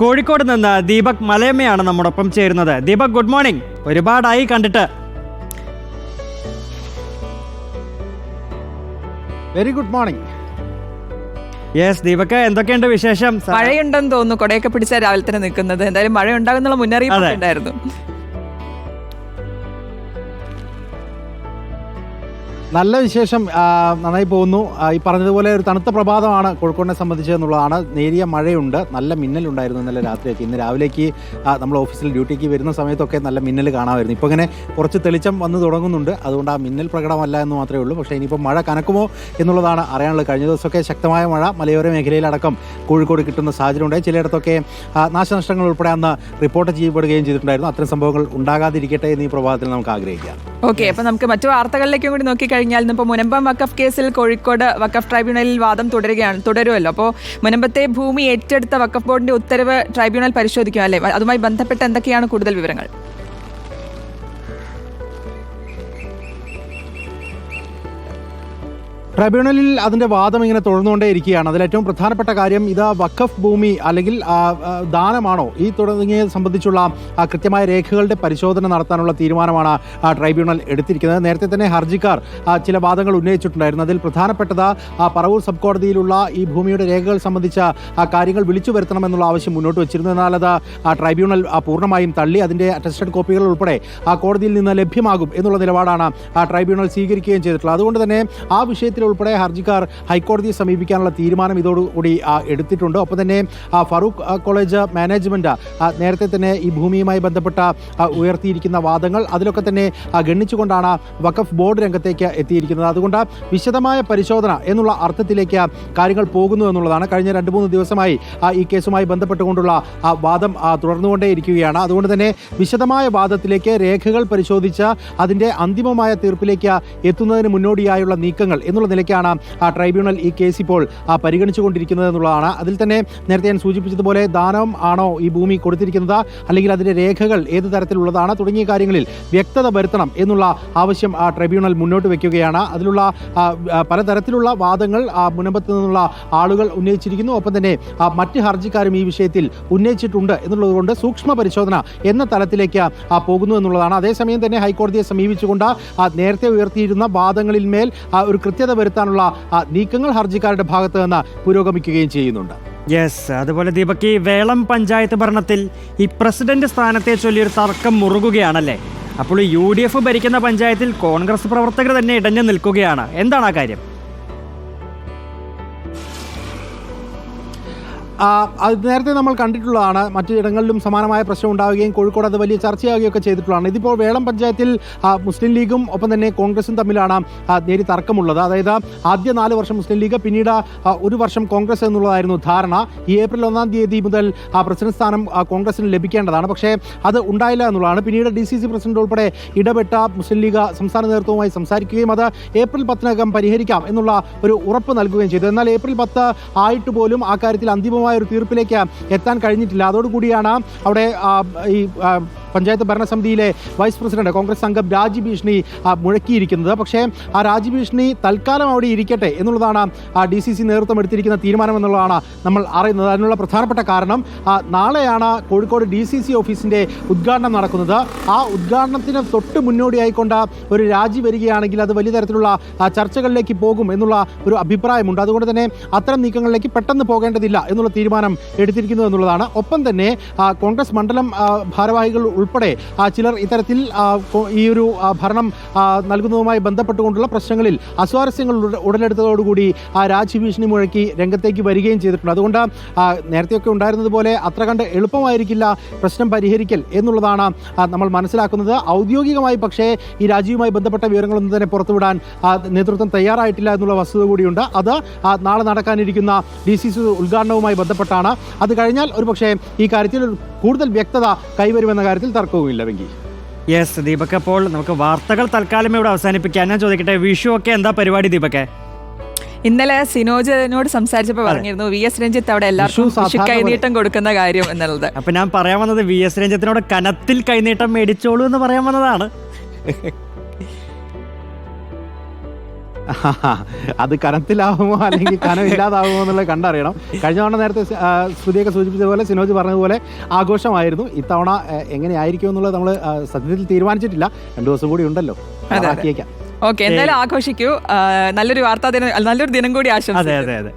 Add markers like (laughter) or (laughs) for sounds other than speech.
കോഴിക്കോട് നിന്ന് ദീപക് മലയമ്മയാണ് നമ്മോടൊപ്പം ചേരുന്നത്. ദീപക് ഗുഡ് മോർണിംഗ് ഒരുപാടായി കണ്ടിട്ട്. Very good morning yes Deepak എന്തൊക്കെയുണ്ട് വിശേഷം? മഴയുണ്ടെന്ന് തോന്നുന്നു. കൊടയൊക്കെ പിടിച്ച രാവിലെ തന്നെ നിൽക്കുന്നത്. എന്തായാലും മഴ ഉണ്ടാകുന്നുള്ള മുന്നറിയിപ്പ്. ഉണ്ടായിരുന്നു. നല്ല വിശേഷം നന്നായി പോകുന്നു. ഈ പറഞ്ഞതുപോലെ ഒരു തണുത്ത പ്രഭാതമാണ് കോഴിക്കോടിനെ സംബന്ധിച്ച് എന്നുള്ളതാണ്. നേരിയ മഴയുണ്ട് നല്ല മിന്നലുണ്ടായിരുന്നു ഇന്നലെ രാത്രിയൊക്കെ. ഇന്ന് രാവിലേക്ക് നമ്മൾ ഓഫീസിൽ ഡ്യൂട്ടിക്ക് വരുന്ന സമയത്തൊക്കെ നല്ല മിന്നൽ കാണാമായിരുന്നു. ഇപ്പോൾ ഇങ്ങനെ കുറച്ച് തെളിച്ചം വന്ന് തുടങ്ങുന്നുണ്ട്. അതുകൊണ്ട് ആ മിന്നൽ പ്രകടമല്ല എന്ന് മാത്രമേ ഉള്ളൂ. പക്ഷേ ഇനിയിപ്പോൾ മഴ കനക്കുമോ എന്നുള്ളതാണ് അറിയാനുള്ളത്. കഴിഞ്ഞ ദിവസമൊക്കെ ശക്തമായ മഴ മലയോര മേഖലയിലടക്കം കോഴിക്കോട് കിട്ടുന്ന സാഹചര്യം ഉണ്ടായി ചിലയിടത്തൊക്കെ നാശനഷ്ടങ്ങൾ ഉൾപ്പെടെ അന്ന് റിപ്പോർട്ട് ചെയ്യപ്പെടുകയും ചെയ്തിട്ടുണ്ടായിരുന്നു. അത്തരം സംഭവങ്ങൾ ഉണ്ടാകാതിരിക്കട്ടെ എന്ന് ഈ പ്രഭാതത്തിൽ നമുക്ക് ആഗ്രഹിക്കാം. ഓക്കെ അപ്പൊ നമുക്ക് മറ്റു വാർത്തകളിലേക്കും കൂടി നോക്കിക്കഴിഞ്ഞാൽ ഇന്നിപ്പോൾ മുനമ്പം വക്കഫ് കേസിൽ കോഴിക്കോട് വക്കഫ് ട്രൈബ്യൂണലിൽ വാദം തുടരുകയാണ് തുടരുമല്ലോ. അപ്പോൾ മുനമ്പത്തെ ഭൂമി ഏറ്റെടുത്ത വക്കഫ് ബോർഡിന്റെ ഉത്തരവ് ട്രൈബ്യൂണൽ പരിശോധിക്കും അല്ലേ? അതുമായി ബന്ധപ്പെട്ട് എന്തൊക്കെയാണ് കൂടുതൽ വിവരങ്ങൾ? ട്രൈബ്യൂണലിൽ അതിന്റെ വാദം ഇങ്ങനെ തുടർന്നുകൊണ്ടേ ഇരിക്കുകയാണ്. അതിൽ ഏറ്റവും പ്രധാനപ്പെട്ട കാര്യം ഇത് വഖഫ് ഭൂമി അല്ലെങ്കിൽ ദാനമാണോ? ഈ തുടങ്ങിയ സംബന്ധിച്ചുള്ള കൃത്യമായ രേഖകളുടെ പരിശോധന നടത്താനുള്ള തീരുമാനമാണ് ട്രൈബ്യൂണൽ എടുത്തിരിക്കുന്നത്. നേരത്തെ തന്നെ ഹർജിക്കാർ ചില വാദങ്ങൾ ഉന്നയിച്ചിട്ടുണ്ടായിരുന്നു. അതിൽ പ്രധാനപ്പെട്ടത് പറവൂർ സബ് കോടതിയിലുള്ള ഈ ഭൂമിയുടെ രേഖകൾ സംബന്ധിച്ച കാര്യങ്ങൾ വിളിച്ചു വരുത്തണമെന്നുള്ള ആവശ്യം മുന്നോട്ട് വെച്ചിരുന്നു. എന്നാൽ അത് ട്രൈബ്യൂണൽ പൂർണമായും തള്ളി അതിന്റെ അറ്റസ്റ്റഡ് കോപ്പികൾ ഉൾപ്പെടെ കോടതിയിൽ നിന്ന് ലഭ്യമാകും എന്നുള്ള നിലപാടാണ് ട്രൈബ്യൂണൽ സ്വീകരിക്കുകയും ചെയ്തിട്ടുള്ളത്. അതുകൊണ്ട് തന്നെ ആ വിഷയത്തിൽ ഉൾപ്പെടെ ഹർജിക്കാർ ഹൈക്കോടതിയെ സമീപിക്കാനുള്ള തീരുമാനം ഇതോടുകൂടി എടുത്തിട്ടുണ്ട്. ഒപ്പം തന്നെ ഫറൂഖ് കോളേജ് മാനേജ്മെന്റ് നേരത്തെ തന്നെ ഈ ഭൂമിയുമായി ബന്ധപ്പെട്ട ഉയർത്തിയിരിക്കുന്ന വാദങ്ങൾ അതിലൊക്കെ തന്നെ ഗണ്ണിച്ചുകൊണ്ടാണ് വഖഫ് ബോർഡ് രംഗത്തേക്ക് എത്തിയിരിക്കുന്നത്. അതുകൊണ്ട് വിശദമായ പരിശോധന എന്നുള്ള അർത്ഥത്തിലേക്ക് കാര്യങ്ങൾ പോകുന്നു എന്നുള്ളതാണ്. കഴിഞ്ഞ രണ്ട് മൂന്ന് ദിവസമായി ഈ കേസുമായി ബന്ധപ്പെട്ടുകൊണ്ടുള്ള വാദം തുടർന്നുകൊണ്ടേയിരിക്കുകയാണ്. അതുകൊണ്ട് തന്നെ വിശദമായ വാദത്തിലേക്ക് രേഖകൾ പരിശോധിച്ച് അതിന്റെ അന്തിമമായ തീർപ്പിലേക്ക് എത്തുന്നതിന് മുന്നോടിയായുള്ള നീക്കങ്ങൾ എന്നുള്ള നിലയ്ക്കാണ് ആ ട്രൈബ്യൂണൽ ഈ കേസ് ഇപ്പോൾ പരിഗണിച്ചുകൊണ്ടിരിക്കുന്നത് എന്നുള്ളതാണ്. അതിൽ തന്നെ നേരത്തെ ഞാൻ സൂചിപ്പിച്ചതുപോലെ ദാനം ആണോ ഈ ഭൂമി കൊടുത്തിരിക്കുന്നത് അല്ലെങ്കിൽ അതിന്റെ രേഖകൾ ഏത് തരത്തിലുള്ളതാണ് തുടങ്ങിയ കാര്യങ്ങളിൽ വ്യക്തത വരുത്തണം എന്നുള്ള ആവശ്യം ആ ട്രൈബ്യൂണൽ മുന്നോട്ട് വെക്കുകയാണ്. അതിലുള്ള പലതരത്തിലുള്ള വാദങ്ങൾ മുനമ്പത്ത് നിന്നുള്ള ആളുകൾ ഉന്നയിച്ചിരിക്കുന്നു. ഒപ്പം തന്നെ മറ്റ് ഹർജിക്കാരും ഈ വിഷയത്തിൽ ഉന്നയിച്ചിട്ടുണ്ട് എന്നുള്ളതുകൊണ്ട് സൂക്ഷ്മ പരിശോധന എന്ന തലത്തിലേക്ക് പോകുന്നു എന്നുള്ളതാണ്. അതേസമയം തന്നെ ഹൈക്കോടതിയെ സമീപിച്ചുകൊണ്ട് നേരത്തെ ഉയർത്തിയിരുന്ന വാദങ്ങളിൽ മേൽ ഒരു കൃത്യത വരുത്താനുള്ള നീക്കങ്ങൾ ഹർജിക്കാരുടെ ഭാഗത്ത് നിന്ന് പുരോഗമിക്കുകയും ചെയ്യുന്നുണ്ട്. യെസ് അതുപോലെ ദീപക് ഈ വേളം പഞ്ചായത്ത് ഭരണത്തിൽ ഈ പ്രസിഡന്റ് സ്ഥാനത്തെ ചൊല്ലിയൊരു തർക്കം മുറുകുകയാണല്ലേ? അപ്പോൾ യു ഡി എഫ് ഭരിക്കുന്ന പഞ്ചായത്തിൽ കോൺഗ്രസ് പ്രവർത്തകർ തന്നെ ഇടഞ്ഞു നിൽക്കുകയാണ്. എന്താണ് ആ കാര്യം? അത് നേരത്തെ നമ്മൾ കണ്ടിട്ടുള്ളതാണ്. മറ്റു ഇടങ്ങളിലും സമാനമായ പ്രശ്നം ഉണ്ടാവുകയും കോഴിക്കോട് അത് വലിയ ചർച്ചയാവുകയൊക്കെ ചെയ്തിട്ടുള്ളതാണ്. ഇതിപ്പോൾ വേളം പഞ്ചായത്തിൽ മുസ്ലിം ലീഗും ഒപ്പം തന്നെ കോൺഗ്രസും തമ്മിലാണ് നേരി തർക്കമുള്ളത്. അതായത് ആദ്യ നാല് വർഷം മുസ്ലിം ലീഗ് പിന്നീട് ഒരു വർഷം കോൺഗ്രസ് എന്നുള്ളതായിരുന്നു ധാരണ. ഈ ഏപ്രിൽ ഒന്നാം തീയതി മുതൽ പ്രസിഡന്റ് സ്ഥാനം കോൺഗ്രസിന് ലഭിക്കേണ്ടതാണ്. പക്ഷേ അത് ഉണ്ടായില്ല എന്നുള്ളതാണ്. പിന്നീട് ഡി സി സി പ്രസിഡന്റ് ഉൾപ്പെടെ ഇടപെട്ട മുസ്ലിം ലീഗ് സംസ്ഥാന നേതൃത്വവുമായി സംസാരിക്കുകയും അത് ഏപ്രിൽ പത്തിനകം പരിഹരിക്കാം എന്നുള്ള ഒരു ഉറപ്പ് നൽകുകയും ചെയ്തു. എന്നാൽ ഏപ്രിൽ പത്ത് ആയിട്ട് പോലും ആ കാര്യത്തിൽ അന്തിമമായ ഒരു തീർപ്പിലേക്ക് എത്താൻ കഴിഞ്ഞിട്ടില്ല. അതോടുകൂടിയാണ് അവിടെ ഈ പഞ്ചായത്ത് ഭരണസമിതിയിലെ വൈസ് പ്രസിഡന്റ് കോൺഗ്രസ് അംഗം രാജി ഭീഷണി മുഴക്കിയിരിക്കുന്നത്. പക്ഷേ ആ രാജി ഭീഷണി തൽക്കാലം അവിടെ ഇരിക്കട്ടെ എന്നുള്ളതാണ് ഡി സി സി നേതൃത്വം എടുത്തിരിക്കുന്ന തീരുമാനം എന്നുള്ളതാണ് നമ്മൾ അറിയുന്നത്. അതിനുള്ള പ്രധാനപ്പെട്ട കാരണം നാളെയാണ് കോഴിക്കോട് ഡി സി സി ഓഫീസിന്റെ ഉദ്ഘാടനം നടക്കുന്നത്. ആ ഉദ്ഘാടനത്തിന് തൊട്ട് മുന്നോടിയായിക്കൊണ്ട് ഒരു രാജി വരികയാണെങ്കിൽ അത് വലിയ തരത്തിലുള്ള ചർച്ചകളിലേക്ക് പോകും എന്നുള്ള ഒരു അഭിപ്രായമുണ്ട്. അതുകൊണ്ട് തന്നെ അത്തരം നീക്കങ്ങളിലേക്ക് പെട്ടെന്ന് പോകേണ്ടതില്ല എന്നുള്ള തീരുമാനം എടുത്തിരിക്കുന്നു എന്നുള്ളതാണ്. ഒപ്പം തന്നെ കോൺഗ്രസ് മണ്ഡലം ഭാരവാഹികൾ ഉൾപ്പെടെ ചിലർ ഇത്തരത്തിൽ ഈ ഒരു ഭരണം നൽകുന്നതുമായി ബന്ധപ്പെട്ടുകൊണ്ടുള്ള പ്രശ്നങ്ങളിൽ അസ്വാരസ്യങ്ങൾ ഉട- ഉടലെടുത്തതോടുകൂടി ആ രാജ്യഭീഷണി മുഴക്കി രംഗത്തേക്ക് വരികയും ചെയ്തിട്ടുണ്ട്. അതുകൊണ്ട് നേരത്തെയൊക്കെ ഉണ്ടായിരുന്നതുപോലെ അത്ര കണ്ട് എളുപ്പമായിരിക്കില്ല പ്രശ്നം പരിഹരിക്കൽ എന്നുള്ളതാണ് നമ്മൾ മനസ്സിലാക്കുന്നത്. ഔദ്യോഗികമായി പക്ഷേ ഈ രാജ്യവുമായി ബന്ധപ്പെട്ട വിവരങ്ങളൊന്നും തന്നെ പുറത്തുവിടാൻ നേതൃത്വം തയ്യാറായിട്ടില്ല എന്നുള്ള വസ്തുത കൂടിയുണ്ട്. അത് നാളെ നടക്കാനിരിക്കുന്ന ഡി സി സി ഉദ്ഘാടനവുമായി ബന്ധപ്പെട്ടാണ്. അത് കഴിഞ്ഞാൽ ഒരുപക്ഷേ ഈ കാര്യത്തിൽ കൂടുതൽ വ്യക്തത കൈവരുമെന്ന കാര്യത്തിൽ തർക്കവുമില്ല വെങ്കി യെസ് ദീപക് അപ്പോൾ നമുക്ക് വാർത്തകൾ തൽക്കാലം ഇവിടെ അവസാനിപ്പിക്കാം. ഞാൻ ചോദിക്കട്ടെ വിഷു ഒക്കെ എന്താ പരിപാടി ദീപക്? ഇന്നലെ സിനോജിനോട് സംസാരിച്ചപ്പോൾ പറഞ്ഞിരുന്നു വി എസ് രഞ്ജിത്ത് അവിടെ എല്ലാവർക്കും കൈനീട്ടം കൊടുക്കുന്ന കാര്യം എന്നുള്ളത്. അപ്പൊ ഞാൻ പറയാൻ വന്നത് വി എസ് രഞ്ജിത്തിനോട് കനത്തിൽ കൈനീട്ടം മേടിച്ചോളൂ എന്ന് പറയാൻ വന്നതാണ്. (laughs) അത് കനത്തിലാവുമോ അല്ലെങ്കിൽ കനമില്ലാതാവുമോ എന്നുള്ളത് കണ്ടറിയണം. കഴിഞ്ഞ തവണ നേരത്തെ ശ്രുതിയൊക്കെ സൂചിപ്പിച്ചതുപോലെ സിനോജ് പറഞ്ഞതുപോലെ ആഘോഷമായിരുന്നു. ഇത്തവണ എങ്ങനെയായിരിക്കും എന്നുള്ളത് നമ്മൾ സത്യത്തിൽ തീരുമാനിച്ചിട്ടില്ല. രണ്ടു ദിവസം കൂടി ഉണ്ടല്ലോ. അതെ. ഓക്കെ എന്തായാലും ആഘോഷിക്കൂ. നല്ലൊരു വാർത്താ ദിനം നല്ലൊരു ദിനം കൂടി അതെ ആശംസിക്കുന്നു അതെ അതെ.